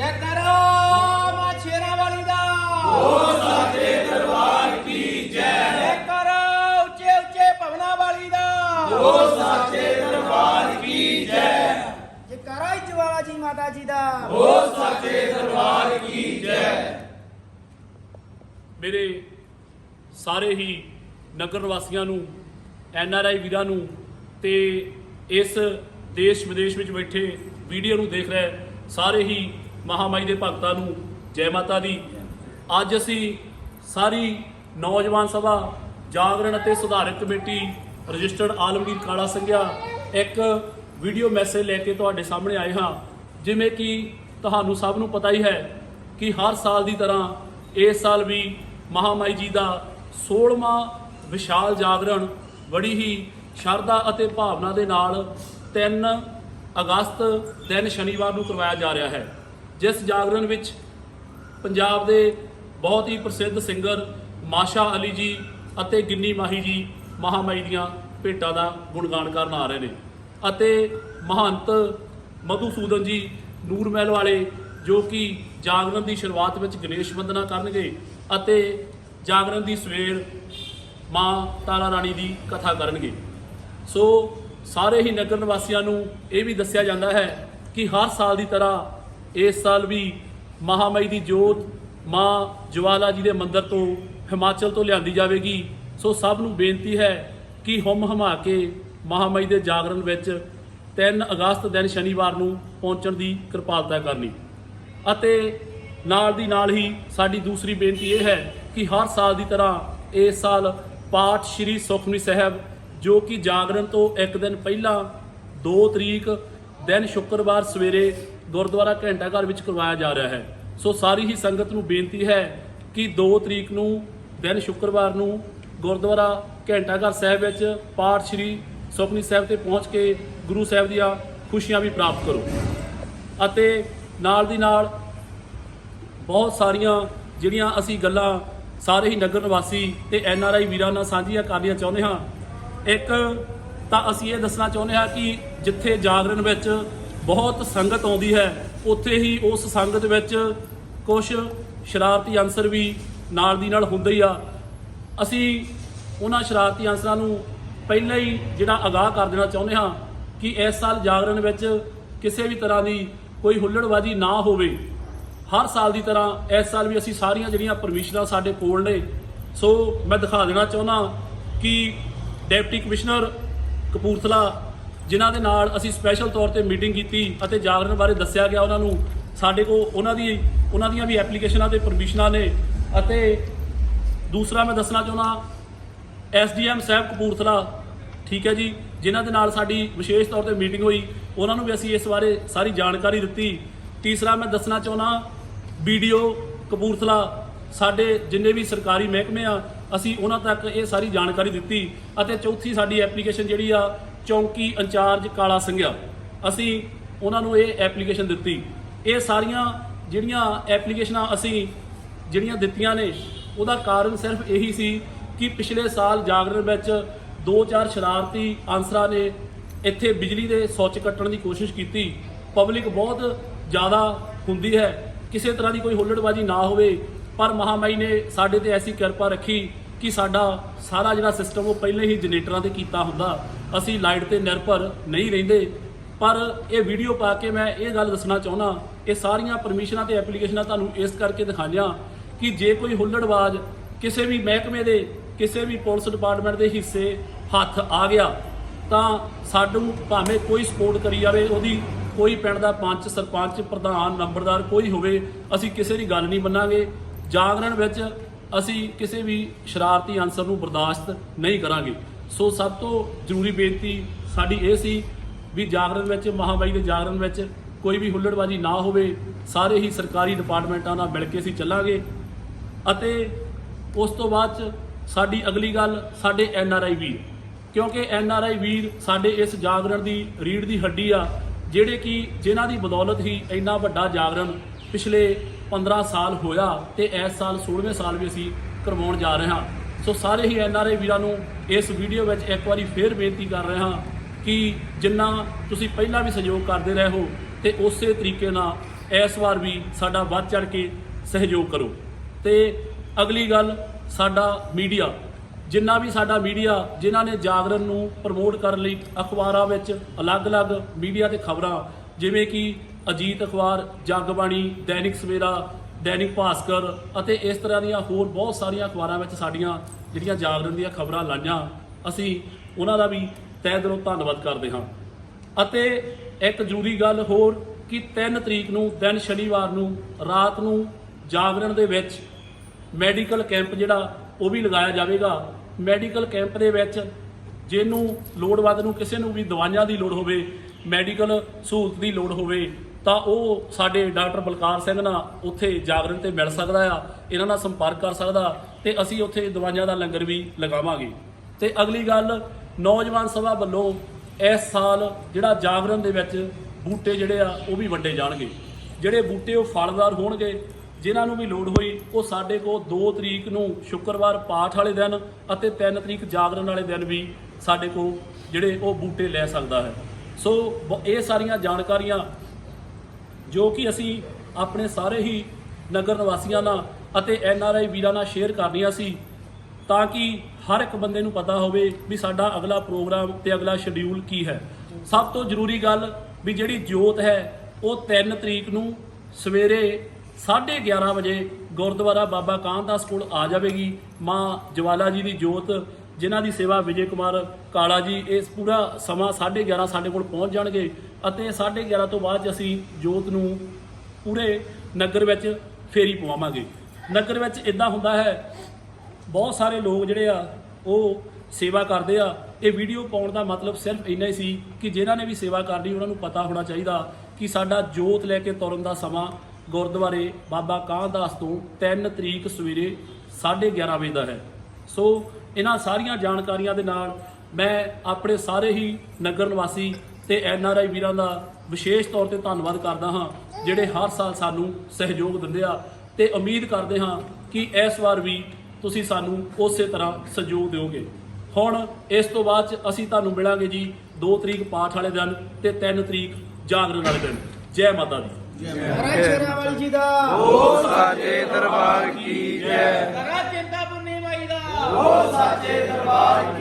ਜੈ ਮਾ ਸ਼ੇਰਾਂ ਵਾਲੀ ਦਾ। ਜੈ ਕਰੋ ਉੱਚੇ ਉੱਚੇ ਭਵਨਾਂ ਵਾਲੀ ਦਾ। ਜੈਕਾਰਾ ਜਵਾਲਾ ਜੀ ਮਾਤਾ ਜੀ ਦਾ। ਮੇਰੇ ਸਾਰੇ ਹੀ ਨਗਰ ਵਾਸੀਆਂ ਨੂੰ, ਐਨ ਆਰ ਆਈ ਵੀਰਾਂ ਨੂੰ ਤੇ ਇਸ ਦੇਸ਼ ਵਿਦੇਸ਼ ਵਿੱਚ ਬੈਠੇ ਵੀਡੀਓ ਨੂੰ ਦੇਖ ਰਹੇ ਸਾਰੇ ਹੀ ਮਹਾਮਾਈ ਦੇ ਭਗਤਾਂ ਨੂੰ, ਜੈ ਮਾਤਾ ਦੀ। ਅੱਜ ਅਸੀਂ ਸਾਰੀ ਨੌਜਵਾਨ ਸਭਾ, ਜਾਗਰਣ ਅਤੇ ਸੁਧਾਰਕ ਕਮੇਟੀ, ਰਜਿਸਟਰਡ ਆਲਮਗੀਰ ਕਾਲਾ ਸੰਘਿਆ, ਇੱਕ ਵੀਡੀਓ ਮੈਸੇਜ ਲੈ ਕੇ ਤੁਹਾਡੇ ਸਾਹਮਣੇ ਆਏ ਹਾਂ। ਜਿਵੇਂ ਕਿ ਤੁਹਾਨੂੰ ਸਭ ਨੂੰ ਪਤਾ ਹੀ ਹੈ ਕਿ ਹਰ ਸਾਲ ਦੀ ਤਰ੍ਹਾਂ ਇਸ ਸਾਲ ਵੀ ਮਹਾਮਾਈ ਜੀ ਦਾ 16ਵਾਂ ਵਿਸ਼ਾਲ ਜਾਗਰਣ ਬੜੀ ਹੀ ਸ਼ਰਧਾ ਅਤੇ ਭਾਵਨਾ ਦੇ ਨਾਲ 3 ਅਗਸਤ ਦਿਨ ਸ਼ਨੀਵਾਰ ਨੂੰ ਕਰਵਾਇਆ ਜਾ ਰਿਹਾ ਹੈ। ਜਿਸ ਜਾਗਰਣ ਵਿੱਚ ਪੰਜਾਬ ਦੇ ਬਹੁਤ ਹੀ ਪ੍ਰਸਿੱਧ ਸਿੰਗਰ ਮਾਸ਼ਾ ਅਲੀ ਜੀ ਅਤੇ ਗਿੰਨੀ ਮਾਹੀ ਜੀ ਮਹਾਮਾਈ ਦੀਆਂ ਭੇਟਾਂ ਦਾ ਗੁਣਗਾਨ ਕਰਨ ਆ ਰਹੇ ਨੇ ਅਤੇ ਮਹੰਤ ਮਧੂਸੂਦਨ ਜੀ ਨੂਰ ਮਹਿਲ ਵਾਲੇ ਜੋ ਕਿ ਜਾਗਰਣ ਦੀ ਸ਼ੁਰੂਆਤ ਵਿੱਚ ਗਣੇਸ਼ ਵੰਦਨਾ ਕਰਨਗੇ ਅਤੇ ਜਾਗਰਣ ਦੀ ਸਵੇਰ ਮਾਂ ਤਾਰਾ ਰਾਣੀ ਦੀ ਕਥਾ ਕਰਨਗੇ। ਸੋ ਸਾਰੇ ਹੀ ਨਗਰ ਨਿਵਾਸੀਆਂ ਨੂੰ ਇਹ ਵੀ ਦੱਸਿਆ ਜਾਂਦਾ ਹੈ ਕਿ ਹਰ ਸਾਲ ਦੀ ਤਰ੍ਹਾਂ ਇਸ ਸਾਲ ਵੀ ਮਹਾਮਾਈ ਦੀ ਜੋਤ ਮਾਂ ਜਵਾਲਾ ਜੀ ਦੇ ਮੰਦਿਰ ਤੋਂ ਹਿਮਾਚਲ ਤੋਂ ਲਿਆਂਦੀ ਜਾਵੇਗੀ। ਸੋ ਸਭ ਨੂੰ ਬੇਨਤੀ ਹੈ ਕਿ ਹਮ ਹਮਾ ਕੇ ਮਹਾਮਾਈ ਦੇ ਜਾਗਰਣ ਵਿੱਚ 3 ਅਗਸਤ ਦਿਨ ਸ਼ਨੀਵਾਰ ਨੂੰ ਪਹੁੰਚਣ ਦੀ ਕਿਰਪਾਲਤਾ ਕਰਨੀ। ਅਤੇ ਨਾਲ ਦੀ ਨਾਲ ਹੀ ਸਾਡੀ ਦੂਸਰੀ ਬੇਨਤੀ ਇਹ ਹੈ ਕਿ ਹਰ ਸਾਲ ਦੀ ਤਰ੍ਹਾਂ ਇਸ ਸਾਲ ਪਾਠ ਸ੍ਰੀ ਸੁਖਮਨੀ ਸਾਹਿਬ ਜੋ ਕਿ ਜਾਗਰਣ ਤੋਂ ਇੱਕ ਦਿਨ ਪਹਿਲਾਂ 2 ਤਰੀਕ ਦਿਨ ਸ਼ੁੱਕਰਵਾਰ ਸਵੇਰੇ ਗੁਰਦੁਆਰਾ ਘੰਟਾ ਘਰ ਵਿੱਚ ਕਰਵਾਇਆ ਜਾ ਰਿਹਾ ਹੈ। ਸੋ ਸਾਰੀ ਹੀ ਸੰਗਤ ਨੂੰ ਬੇਨਤੀ ਹੈ ਕਿ 2 ਤਰੀਕ ਨੂੰ, ਦਿਨ ਸ਼ੁੱਕਰਵਾਰ ਨੂੰ ਗੁਰਦੁਆਰਾ ਘੰਟਾ ਘਰ ਸਾਹਿਬ ਵਿੱਚ ਪਾਠ ਸ੍ਰੀ ਸੁਖਮਨੀ ਸਾਹਿਬ ਤੇ ਪਹੁੰਚ ਕੇ ਗੁਰੂ ਸਾਹਿਬ ਦੀਆਂ ਖੁਸ਼ੀਆਂ ਵੀ ਪ੍ਰਾਪਤ ਕਰੋ। ਅਤੇ ਨਾਲ ਦੀ ਨਾਲ ਬਹੁਤ ਸਾਰੀਆਂ ਜਿਹੜੀਆਂ ਅਸੀਂ ਗੱਲਾਂ ਸਾਰੇ ਹੀ ਨਗਰ ਨਿਵਾਸੀ ਤੇ ਐਨ ਆਰ ਆਈ ਵੀਰਾਂ ਨਾਲ ਸਾਂਝੀਆਂ ਕਰਨੀਆਂ ਚਾਹੁੰਦੇ ਹਾਂ। ਇੱਕ ਤਾਂ ਅਸੀਂ ਇਹ ਦੱਸਣਾ ਚਾਹੁੰਦੇ ਹਾਂ ਕਿ ਜਿੱਥੇ ਜਾਗਰਣ ਵਿੱਚ ਬਹੁਤ ਸੰਗਤ ਆਉਂਦੀ ਹੈ, ਉੱਥੇ ਹੀ ਉਸ ਸੰਗਤ ਵਿੱਚ ਕੁਝ ਸ਼ਰਾਰਤੀ ਅਨਸਰ ਵੀ ਨਾਲ ਦੀ ਨਾਲ ਹੁੰਦੇ ਹੀ ਆ। ਅਸੀਂ ਉਹਨਾਂ ਸ਼ਰਾਰਤੀ ਅਨਸਰਾਂ ਨੂੰ ਪਹਿਲਾਂ ਹੀ ਜਿਹੜਾ ਅਗਾਹ ਕਰ ਦੇਣਾ ਚਾਹੁੰਦੇ ਹਾਂ ਕਿ ਇਸ ਸਾਲ ਜਾਗਰਣ ਵਿੱਚ ਕਿਸੇ ਵੀ ਤਰ੍ਹਾਂ ਦੀ ਕੋਈ ਹੁੱਲੜਬਾਜ਼ੀ ਨਾ ਹੋਵੇ। ਹਰ ਸਾਲ ਦੀ ਤਰ੍ਹਾਂ ਇਸ ਸਾਲ ਵੀ ਅਸੀਂ ਸਾਰੀਆਂ ਜਿਹੜੀਆਂ ਪਰਮਿਸ਼ਨਾਂ ਸਾਡੇ ਕੋਲ ਨੇ। ਸੋ ਮੈਂ ਦਿਖਾ ਦੇਣਾ ਚਾਹੁੰਦਾ ਕਿ ਡਿਪਟੀ ਕਮਿਸ਼ਨਰ ਕਪੂਰਥਲਾ, ਜਿਨ੍ਹਾਂ ਦੇ ਨਾਲ ਅਸੀਂ ਸਪੈਸ਼ਲ ਤੌਰ ਤੇ ਮੀਟਿੰਗ ਕੀਤੀ ਅਤੇ ਜਾਗਰਣ ਬਾਰੇ ਦੱਸਿਆ ਗਿਆ ਉਹਨਾਂ ਨੂੰ। ਸਾਡੇ ਕੋਲ ਉਹਨਾਂ ਦੀ, ਉਹਨਾਂ ਦੀਆਂ ਵੀ ਐਪਲੀਕੇਸ਼ਨਾਂ ਤੇ ਪਰਮਿਸ਼ਨਾਂ ਨੇ ਅਤੇ ਦੂਸਰਾ ਮੈਂ ਦੱਸਣਾ ਚਾਹੁੰਦਾ ਐਸਡੀਐਮ ਸਾਹਿਬ ਕਪੂਰਥਲਾ, ਠੀਕ ਹੈ ਜੀ, ਜਿਨ੍ਹਾਂ ਦੇ ਨਾਲ ਸਾਡੀ ਵਿਸ਼ੇਸ਼ ਤੌਰ ਤੇ ਮੀਟਿੰਗ ਹੋਈ, ਉਹਨਾਂ ਨੂੰ ਵੀ ਅਸੀਂ ਇਸ ਬਾਰੇ ਸਾਰੀ ਜਾਣਕਾਰੀ ਦਿੱਤੀ। ਤੀਸਰਾ ਮੈਂ ਦੱਸਣਾ ਚਾਹੁੰਦਾ ਵੀਡੀਓ ਕਪੂਰਥਲਾ, ਸਾਡੇ ਜਿੰਨੇ ਵੀ ਸਰਕਾਰੀ ਮਹਿਕਮੇ ਆ ਅਸੀਂ ਉਹਨਾਂ ਤੱਕ ਇਹ ਸਾਰੀ ਜਾਣਕਾਰੀ ਦਿੱਤੀ ਅਤੇ ਚੌਥੀ ਸਾਡੀ ਐਪਲੀਕੇਸ਼ਨ ਜਿਹੜੀ ਆ, ਚੌਂਕੀ ਇੰਚਾਰਜ ਕਾਲਾ ਸਿੰਘਿਆ। ਅਸੀਂ ਉਹਨਾਂ ਨੂੰ ਇਹ ਐਪਲੀਕੇਸ਼ਨ ਦਿੱਤੀ। ਇਹ ਸਾਰੀਆਂ ਜਿਹੜੀਆਂ ਐਪਲੀਕੇਸ਼ਨਾਂ ਅਸੀਂ ਜਿਹੜੀਆਂ ਦਿੱਤੀਆਂ ਨੇ, ਉਹਦਾ ਕਾਰਨ ਸਿਰਫ ਇਹੀ ਸੀ ਕਿ ਪਿਛਲੇ ਸਾਲ ਜਾਗਰਣ ਵਿੱਚ ਦੋ ਚਾਰ ਸ਼ਰਾਰਤੀ ਅਨਸਰਾਂ ਨੇ ਇੱਥੇ ਬਿਜਲੀ ਦੇ ਸੁੱਚ ਕੱਟਣ ਦੀ ਕੋਸ਼ਿਸ਼ ਕੀਤੀ। ਪਬਲਿਕ ਬਹੁਤ ਜ਼ਿਆਦਾ ਹੁੰਦੀ ਹੈ। ਕਿਸੇ ਤਰ੍ਹਾਂ ਦੀ ਕੋਈ ਹੁੱਲੜਬਾਜ਼ੀ ਨਾ ਹੋਵੇ, ਪਰ ਮਹਾਮਾਈ ਨੇ ਸਾਡੇ ਤੇ ਐਸੀ ਕਿਰਪਾ ਰੱਖੀ ਕਿ ਸਾਡਾ ਸਾਰਾ ਜਿਹੜਾ ਸਿਸਟਮ ਉਹ ਪਹਿਲੇ ਹੀ ਜਨਰੇਟਰਾਂ ਤੇ ਕੀਤਾ ਹੁੰਦਾ। ਅਸੀਂ ਲਾਈਟ ਤੇ ਨਿਰਭਰ ਨਹੀਂ ਰਹਿੰਦੇ। ਪਰ ਇਹ ਵੀਡੀਓ ਪਾ ਕੇ ਮੈਂ ਇਹ ਗੱਲ ਦੱਸਣਾ ਚਾਹੁੰਦਾ, ਇਹ ਸਾਰੀਆਂ ਪਰਮਿਸ਼ਨਾਂ ਤੇ ਐਪਲੀਕੇਸ਼ਨਾਂ ਤੁਹਾਨੂੰ ਇਸ ਕਰਕੇ ਦਿਖਾਈਆਂ ਕਿ ਜੇ ਕੋਈ ਹੁੱਲੜਬਾਜ਼ ਕਿਸੇ ਵੀ ਮਹਿਕਮੇ ਦੇ, ਕਿਸੇ ਵੀ ਪੁਲਿਸ ਡਿਪਾਰਟਮੈਂਟ ਦੇ ਹਿੱਸੇ ਹੱਥ ਆ ਗਿਆ, ਤਾਂ ਸਾਨੂੰ ਭਾਵੇਂ ਕੋਈ ਸਪੋਰਟ ਕਰੀ ਜਾਵੇ, ਉਹਦੀ ਕੋਈ ਪਿੰਡ ਦਾ ਪੰਚ, ਸਰਪੰਚ, ਪ੍ਰਧਾਨ, ਨੰਬਰਦਾਰ ਕੋਈ ਹੋਵੇ, ਅਸੀਂ ਕਿਸੇ ਦੀ ਗੱਲ ਨਹੀਂ ਮੰਨਾਂਗੇ। ਜਾਗਰਣ ਵਿੱਚ ਅਸੀਂ ਕਿਸੇ ਵੀ ਸ਼ਰਾਰਤੀ ਅਨਸਰ ਨੂੰ ਬਰਦਾਸ਼ਤ ਨਹੀਂ ਕਰਾਂਗੇ। ਸੋ ਸਭ ਤੋਂ ਜ਼ਰੂਰੀ ਬੇਨਤੀ ਸਾਡੀ ਇਹ ਸੀ ਵੀ ਜਾਗਰਣ ਵਿੱਚ, ਮਹਾਮਾਈ ਦੇ ਜਾਗਰਣ ਵਿੱਚ ਕੋਈ ਵੀ ਹੁੱਲੜਬਾਜ਼ੀ ਨਾ ਹੋਵੇ। ਸਾਰੇ ਹੀ ਸਰਕਾਰੀ ਡਿਪਾਰਟਮੈਂਟਾਂ ਨਾਲ ਮਿਲ ਕੇ ਅਸੀਂ ਚੱਲਾਂਗੇ ਅਤੇ ਉਸ ਤੋਂ ਬਾਅਦ ਚ ਸਾਡੀ ਅਗਲੀ ਗੱਲ ਸਾਡੇ ਐਨ ਆਰ ਆਈ ਵੀਰ। ਕਿਉਂਕਿ ਐਨ ਆਰ ਆਈ ਵੀਰ ਸਾਡੇ ਇਸ ਜਾਗਰਣ ਦੀ ਰੀੜ ਦੀ ਹੱਡੀ ਆ, ਜਿਹੜੇ ਕਿ ਜਿਨ੍ਹਾਂ ਦੀ ਬਦੌਲਤ ਹੀ ਇੰਨਾ ਵੱਡਾ ਜਾਗਰਣ ਪਿਛਲੇ 15 ਸਾਲ ਹੋਇਆ ਤੇ ਇਸ ਸਾਲ 16ਵੇਂ ਸਾਲ ਵੀ ਅਸੀਂ ਕਰਵਾਉਣ ਜਾ ਰਹੇ ਹਾਂ। ਸੋ ਸਾਰੇ ਹੀ ਐਨ ਆਰ ਆਈ ਵੀਰਾਂ ਨੂੰ ਇਸ ਵੀਡੀਓ ਵਿੱਚ ਇੱਕ ਵਾਰੀ ਫੇਰ ਬੇਨਤੀ ਕਰ ਰਹੇ ਹਾਂ ਕਿ ਜਿੰਨਾ ਤੁਸੀਂ ਪਹਿਲਾਂ ਵੀ ਸਹਿਯੋਗ ਕਰਦੇ ਰਹੇ ਹੋ ਤੇ ਉਸੇ ਤਰੀਕੇ ਨਾਲ ਇਸ ਵਾਰ ਵੀ ਸਾਡਾ ਵੱਧ ਚੜ ਕੇ ਸਹਿਯੋਗ ਕਰੋ। ਤੇ ਅਗਲੀ ਗੱਲ, ਸਾਡਾ ਮੀਡੀਆ। ਜਿੰਨਾ ਵੀ ਸਾਡਾ ਮੀਡੀਆ, ਜਿਨ੍ਹਾਂ ਨੇ ਜਾਗਰਣ ਨੂੰ ਪ੍ਰਮੋਟ ਕਰਨ ਲਈ ਅਖਬਾਰਾਂ ਵਿੱਚ ਅਲੱਗ-ਅਲੱਗ ਮੀਡੀਆ ਤੇ ਖਬਰਾਂ, ਜਿਵੇਂ ਕਿ ਅਜੀਤ ਅਖਬਾਰ, ਜਗਬਾਣੀ, ਦੈਨਿਕ ਸਵੇਰਾ, ਦੈਨਿਕ ਭਾਸਕਰ ਅਤੇ ਇਸ ਤਰ੍ਹਾਂ ਦੀਆਂ ਹੋਰ ਬਹੁਤ ਸਾਰੀਆਂ ਅਖਬਾਰਾਂ ਵਿੱਚ ਸਾਡੀਆਂ ਜਿਹੜੀਆਂ ਜਾਗਰਣ ਦੀਆਂ ਖਬਰਾਂ ਲਾਈਆਂ, ਅਸੀਂ ਉਹਨਾਂ ਦਾ ਵੀ ਤਹਿ ਦਿਲੋਂ ਧੰਨਵਾਦ ਕਰਦੇ ਹਾਂ। ਅਤੇ ਇੱਕ ਜ਼ਰੂਰੀ ਗੱਲ ਹੋਰ ਕਿ 3 ਤਰੀਕ ਨੂੰ, ਦਿਨ ਸ਼ਨੀਵਾਰ ਨੂੰ, ਰਾਤ ਨੂੰ ਜਾਗਰਣ ਦੇ ਵਿੱਚ ਮੈਡੀਕਲ ਕੈਂਪ ਜਿਹੜਾ, ਉਹ ਵੀ ਲਗਾਇਆ ਜਾਵੇਗਾ। ਮੈਡੀਕਲ ਕੈਂਪ ਦੇ ਵਿੱਚ ਜਿਹਨੂੰ ਲੋੜਵੰਦ ਨੂੰ ਕਿਸੇ ਨੂੰ ਵੀ ਦਵਾਈਆਂ ਦੀ ਲੋੜ ਹੋਵੇ, ਮੈਡੀਕਲ ਸਹੂਲਤ ਦੀ ਲੋੜ ਹੋਵੇ ਤਾਂ ਉਹ ਸਾਡੇ ਡਾਕਟਰ ਬਲਕਾਰ ਸਿੰਘ ਨਾਲ ਉੱਥੇ ਜਾਗਰਣ ਤੇ ਮਿਲ ਸਕਦਾ ਆ, ਇਹਨਾਂ ਨਾਲ ਸੰਪਰਕ ਕਰ ਸਕਦਾ ਤੇ ਅਸੀਂ ਉੱਥੇ ਦਵਾਈਆਂ ਦਾ ਲੰਗਰ ਵੀ ਲਗਾਵਾਂਗੇ। ਤੇ ਅਗਲੀ ਗੱਲ, ਨੌਜਵਾਨ ਸਭਾ ਵੱਲੋਂ ਇਸ ਸਾਲ ਜਿਹੜਾ ਜਾਗਰਣ ਦੇ ਵਿੱਚ ਬੂਟੇ ਜਿਹੜੇ ਆ, ਉਹ ਵੀ ਵੰਡੇ ਜਾਣਗੇ। ਜਿਹੜੇ ਬੂਟੇ ਉਹ ਫਲਦਾਰ ਹੋਣਗੇ, ਜਿਨ੍ਹਾਂ ਨੂੰ ਵੀ ਲੋੜ ਹੋਈ, ਉਹ ਸਾਡੇ ਕੋਲ 2 ਤਰੀਕ ਨੂੰ ਸ਼ੁੱਕਰਵਾਰ ਪਾਠ ਵਾਲੇ ਦਿਨ ਅਤੇ 3 ਤਰੀਕ ਜਾਗਰਣ ਵਾਲੇ ਦਿਨ ਵੀ ਸਾਡੇ ਕੋਲ ਜਿਹੜੇ ਉਹ ਬੂਟੇ ਲੈ ਸਕਦਾ ਹੈ। ਸੋ ਬ- ਇਹ ਸਾਰੀਆਂ ਜਾਣਕਾਰੀਆਂ ਜੋ ਕਿ ਅਸੀਂ ਆਪਣੇ ਸਾਰੇ ਹੀ ਨਗਰ ਨਿਵਾਸੀਆਂ ਨਾਲ ਅਤੇ ਐਨ ਆਰ ਆਈ ਵੀਰਾਂ ਨਾਲ ਸ਼ੇਅਰ ਕਰਨੀਆਂ ਸੀ, ਤਾਂ ਕਿ ਹਰ ਇੱਕ ਬੰਦੇ ਨੂੰ ਪਤਾ ਹੋਵੇ ਵੀ ਸਾਡਾ ਅਗਲਾ ਪ੍ਰੋਗਰਾਮ ਤੇ ਅਗਲਾ ਸ਼ਡਿਊਲ ਕੀ ਹੈ। ਸਭ ਤੋਂ ਜ਼ਰੂਰੀ ਗੱਲ ਵੀ ਜਿਹੜੀ ਜੋਤ ਹੈ, ਉਹ 3 ਤਰੀਕ ਨੂੰ ਸਵੇਰੇ 11:30 ਵਜੇ ਗੁਰਦੁਆਰਾ ਬਾਬਾ ਕਾਹਨਦਾਸ ਕੋਲ ਆ ਜਾਵੇਗੀ। ਮਾਂ ਜਵਾਲਾ ਜੀ ਦੀ ਜੋਤ ਜਿਨ੍ਹਾਂ ਦੀ ਸੇਵਾ ਵਿਜੇ ਕੁਮਾਰ ਕਾਲਾ ਜੀ ਇਸ ਪੂਰਾ ਸਮਾਂ 11:30 ਸਾਡੇ ਕੋਲ ਪਹੁੰਚ ਜਾਣਗੇ ਅਤੇ 11:30 ਤੋਂ ਬਾਅਦ 'ਚ ਅਸੀਂ ਜੋਤ ਨੂੰ ਪੂਰੇ ਨਗਰ ਵਿੱਚ ਫੇਰੀ ਪਵਾਵਾਂਗੇ। ਨਗਰ ਵਿੱਚ ਇਦਾਂ ਹੁੰਦਾ ਹੈ, ਬਹੁਤ ਸਾਰੇ ਲੋਕ ਜਿਹੜੇ ਆ, ਉਹ ਸੇਵਾ ਕਰਦੇ ਆ। ਇਹ ਵੀਡੀਓ ਪਾਉਣ ਦਾ ਮਤਲਬ ਸਿਰਫ ਇੰਨਾ ਹੀ ਸੀ ਕਿ ਜਿਨ੍ਹਾਂ ਨੇ ਵੀ ਸੇਵਾ ਕਰਨੀ, ਉਹਨਾਂ ਨੂੰ ਪਤਾ ਹੋਣਾ ਚਾਹੀਦਾ ਕਿ ਸਾਡਾ ਜੋਤ ਲੈ ਕੇ ਤੁਰਨ ਦਾ ਸਮਾਂ ਗੁਰਦੁਆਰੇ ਬਾਬਾ ਕਾਂਦਾਸ ਤੋਂ 3 ਤਰੀਕ ਸਵੇਰੇ 11:30 ਵਜੇ ਦਾ ਹੈ। ਸੋ ਇਹਨਾਂ ਸਾਰੀਆਂ ਜਾਣਕਾਰੀਆਂ ਦੇ ਨਾਲ ਮੈਂ ਆਪਣੇ ਸਾਰੇ ਹੀ ਨਗਰ ਨਿਵਾਸੀ ਤੇ ਐਨ ਆਰ ਆਈ ਵੀਰਾਂ ਦਾ ਵਿਸ਼ੇਸ਼ ਤੌਰ ਤੇ ਧੰਨਵਾਦ ਕਰਦਾ ਹਾਂ ਜਿਹੜੇ ਹਰ ਸਾਲ ਸਾਨੂੰ ਸਹਿਯੋਗ ਦਿੰਦੇ ਆ ਤੇ ਉਮੀਦ ਕਰਦੇ ਹਾਂ ਕਿ ਇਸ ਵਾਰ ਵੀ ਤੁਸੀਂ ਸਾਨੂੰ ਉਸੇ ਤਰ੍ਹਾਂ ਸਹਿਯੋਗ ਦਿਓਗੇ। ਹੁਣ ਇਸ ਤੋਂ ਬਾਅਦ 'ਚ ਅਸੀਂ ਤੁਹਾਨੂੰ ਮਿਲਾਂਗੇ ਜੀ 2 ਤਰੀਕ ਪਾਠ ਵਾਲੇ ਦਿਨ ਤੇ 3 ਤਰੀਕ ਜਾਗਰਣ ਵਾਲੇ ਦਿਨ। ਜੈ ਮਾਤਾ ਦੀ। ਜੀ ਦਾ। ਦਰਬਾਰ ਕੀ ਜੈ ਦਾ। ਓ ਸਾਚੇ ਦਰਬਾਰ ਕੀ ਜੈ ਜਕਾਰਾ